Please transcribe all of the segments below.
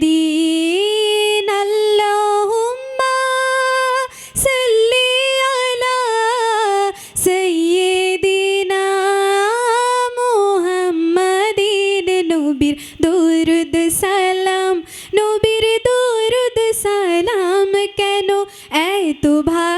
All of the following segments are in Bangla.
মুহাম্মাদিন আল্লাহুম্মা সাল্লি আলা সাইয়্যিদিনা মুহাম্মাদিন নবীর দুরুদ সালাম নবীর দুরুদ সালাম কেন এত ভালো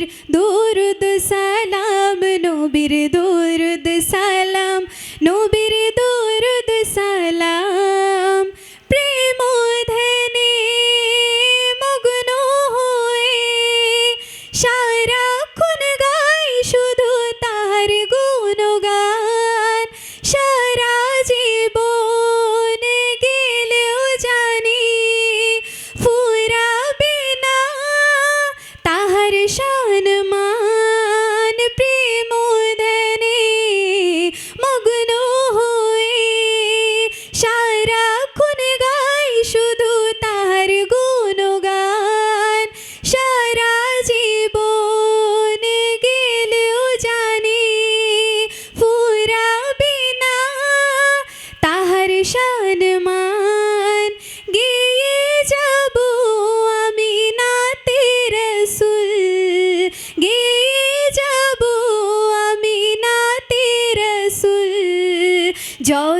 নবীর দুরুদ সালাম, নবীর দুরুদ সালাম, নবীর দুরুদ সালাম। প্রেম ধ্যানে মগ্ন হয়ে সারাক্ষণ গাই শুধু তার গুণগান। সারা জীবন গেলেও জানি ফুরাবে না তাহার শান শুধু তাহার গুণগান। সারা জীবন গেলেও জানি, ফুরাবে না তাহার শান মান গিয়ে যাব আমি নাতে রসুল। গিয়ে যাব আমি নাতে রসুল। যত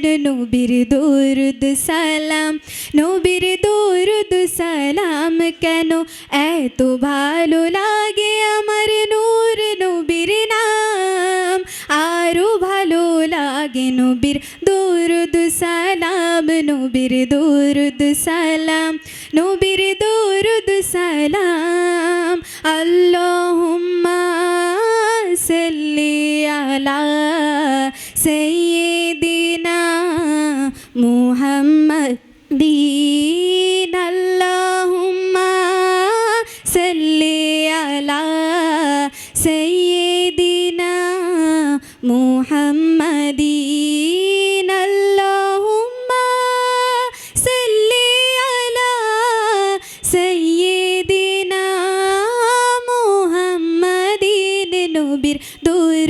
দামান নবীর দরুদ সালাম নবীর দরুদ সালাম কেন এত ভালো লাগে আমার নূর নবীর নাম আরও ভালো লাগে নবীর দরুদ সালাম নবীর দরুদ সালাম নবীর দরুদ সালাম আল্লাহুম্মা صلي على سيدنا محمد. دين اللهم صلي على سيدنا محمد. دين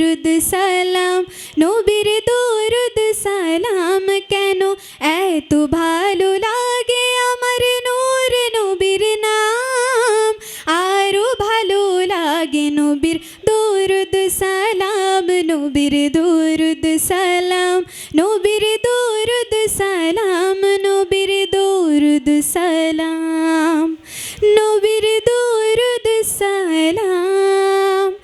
দরুদ সালাম নবীর দরুদ সালাম কেন এত ভালো লাগে আমার নূর নবীর নাম আরও ভালো লাগে নবীর দরুদ সালাম নবীর দরুদ সালাম নবীর